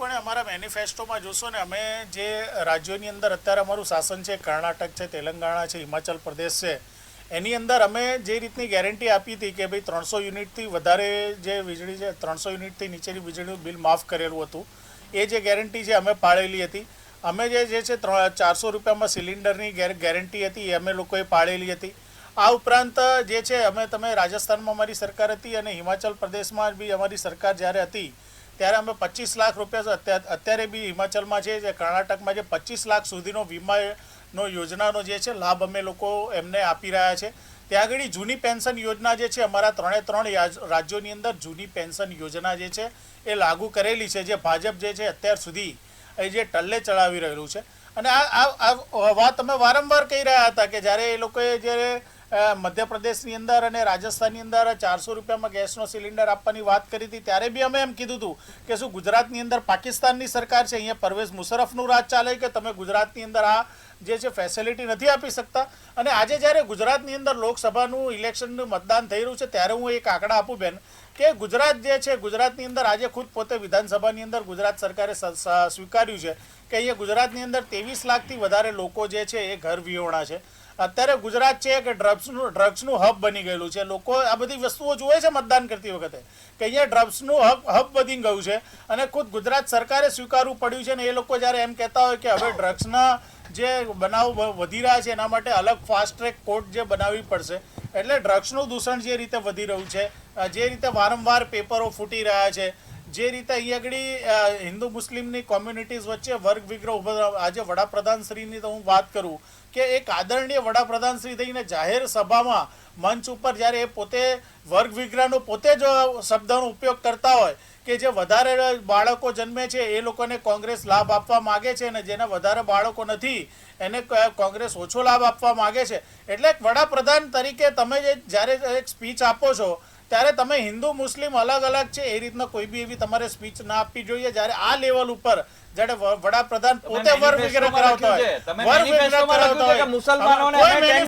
નિશ્ચિતપણે અમારા મેનિફેસ્ટોમાં જોશો ને, અમે જે રાજ્યોની અંદર અત્યારે અમારું શાસન છે, કર્ણાટક છે, તેલંગાણા છે, હિમાચલ પ્રદેશ છે, એની અંદર અમે જે રીતની ગેરંટી આપી હતી કે ભાઈ ત્રણસો યુનિટથી વધારે જે વીજળી છે, ત્રણસો યુનિટથી નીચેની વીજળીનું બિલ માફ કરેલું હતું, એ જે ગેરંટી છે અમે પાળેલી હતી. અમે જે જે છે ચારસો રૂપિયામાં સિલિન્ડરની ગેર ગેરંટી હતી, એ અમે લોકોએ પાળેલી હતી. આ ઉપરાંત જે છે, અમે, તમે રાજસ્થાનમાં અમારી સરકાર હતી અને હિમાચલ પ્રદેશમાં બી અમારી સરકાર જ્યારે હતી ત્યારે અમે પચીસ લાખ રૂપિયા અત્યારે બી હિમાચલમાં છે, જે કર્ણાટકમાં જે પચીસ લાખ સુધીનો વીમાનો યોજનાનો જે છે, લાભ અમે લોકો એમને આપી રહ્યા છે. ત્યાં આગળ જૂની પેન્શન યોજના જે છે, અમારા ત્રણે ત્રણ રાજ્યોની અંદર જૂની પેન્શન યોજના જે છે, એ લાગુ કરેલી છે. જે ભાજપ જે છે, અત્યાર સુધી એ જે ટલ્લે ચડાવી રહેલું છે. અને આ આ વાત અમે વારંવાર કહી રહ્યા હતા કે જ્યારે એ લોકોએ જ્યારે મધ્યપ્રદેશની અંદર અને રાજસ્થાનની અંદર ચારસો રૂપિયામાં ગેસનો સિલિન્ડર આપવાની વાત કરી હતી. ત્યારે બી અમે એમ કીધું હતું કે શું ગુજરાતની અંદર પાકિસ્તાનની સરકાર છે? અહીંયા પરવેઝ મુશરફનું રાજ ચાલે કે તમે ગુજરાતની અંદર આ જે છે ફેસિલિટી નથી આપી શકતા? અને આજે જ્યારે ગુજરાતની અંદર લોકસભાનું ઇલેક્શનનું મતદાન થઈ રહ્યું છે, ત્યારે હું એક આંકડા આપું બેન, કે ગુજરાત જે છે, ગુજરાતની અંદર આજે ખુદ પોતે વિધાનસભાની અંદર ગુજરાત સરકારે સ્વીકાર્યું છે કે અહીંયા ગુજરાતની અંદર ત્રેવીસ લાખથી વધારે લોકો જે છે એ ઘર વિહોણા છે. અત્યારે ગુજરાત છે કે ડ્રગ્સનું ડ્રગ્સનું હબ બની ગયેલું છે. લોકો આ બધી વસ્તુઓ જુએ છે મતદાન કરતી વખતે કે અહીંયા ડ્રગ્સનું હબ હબ બની ગયું છે અને ખુદ ગુજરાત સરકારે સ્વીકારવું પડ્યું છે ને એ લોકો જ્યારે એમ કહેતા હોય કે હવે ડ્રગ્સના જે બનાવ વધી રહ્યા છે એના માટે અલગ ફાસ્ટ ટ્રેક કોર્ટ જે બનાવવી પડશે. એટલે ડ્રગ્સનું દૂષણ જે રીતે વધી રહ્યું છે જે રીતે વારંવાર પેપરો ફૂટી રહ્યા છે જે રીતે અહીં આગળ હિન્દુ મુસ્લિમની કોમ્યુનિટીઝ વચ્ચે વર્ગ વિગ્રહ ઊભો આજે વડાપ્રધાન શ્રીની તો હું વાત કરું કે એક આદરણીય વડાપ્રધાન શ્રી થઈને જાહેર સભામાં મંચ ઉપર જ્યારે એ પોતે વર્ગ વિગ્રહનો પોતે જ શબ્દનો ઉપયોગ કરતા હોય કે જે વધારે બાળકો જન્મે છે, એ લોકોને કોંગ્રેસ લાભ આપવા માગે છે અને જેના વધારે બાળકો નથી, એને કોંગ્રેસ ઓછો લાભ આપવા માગે છે. એટલે વડાપ્રધાન તરીકે તમે જે જ્યારે એક સ્પીચ આપો છો ત્યારે તમે હિન્દુ મુસ્લિમ અલગ અલગ છે એ રીતના કોઈ બી એવી તમારે સ્પીચ ના આપવી જોઈએ. જ્યારે આ લેવલ ઉપર જ્યારે વડાપ્રધાન પોતે વર્ગ વગેરે કરાવતા હોય વર્ગ વિગ્રહ કરાવતા હોય